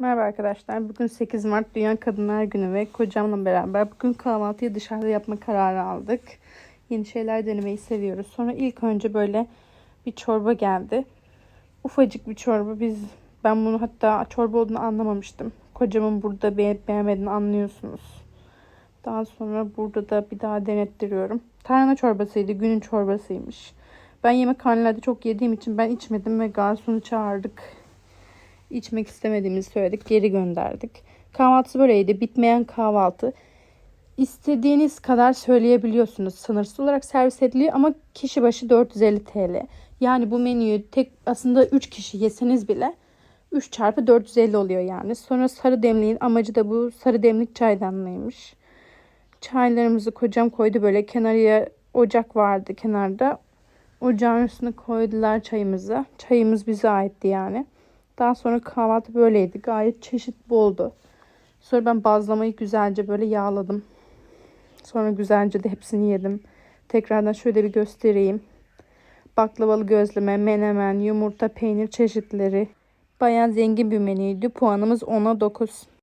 Merhaba arkadaşlar. Bugün 8 Mart Dünya Kadınlar Günü ve kocamla beraber bugün kahvaltıyı dışarıda yapma kararı aldık. Yeni şeyler denemeyi seviyoruz. Sonra ilk önce böyle bir çorba geldi. Ufacık bir çorba. Biz ben bunu hatta çorba olduğunu anlamamıştım. Kocamın burada beğenip beğenmediğini anlıyorsunuz. Daha sonra burada da bir daha denettiriyorum. Tarhana çorbasıydı. Günün çorbasıymış. Ben yemekhanelerde çok yediğim için ben içmedim ve garsonu çağırdık içmek istemediğimizi söyledik. Geri gönderdik. Kahvaltısı böyleydi. Bitmeyen kahvaltı. İstediğiniz kadar söyleyebiliyorsunuz. Sınırsız olarak servis ediliyor ama kişi başı 450 TL. Yani bu menüyü tek aslında 3 kişi yeseniz bile 3 çarpı 450 oluyor yani. Sonra sarı demliğin amacı da bu sarı demlik çaydanlığıymış. Çaylarımızı kocam koydu böyle kenarıya ocak vardı kenarda. Ocağın üstüne koydular çayımızı. Çayımız bize aitti yani. Daha sonra kahvaltı böyleydi. Gayet çeşit boldu. Sonra ben bazlamayı güzelce böyle yağladım. Sonra güzelce de hepsini yedim. Tekrardan şöyle bir göstereyim. Baklavalı gözleme, menemen, yumurta, peynir çeşitleri. Bayağı zengin bir menüydü. Puanımız 10'a 9.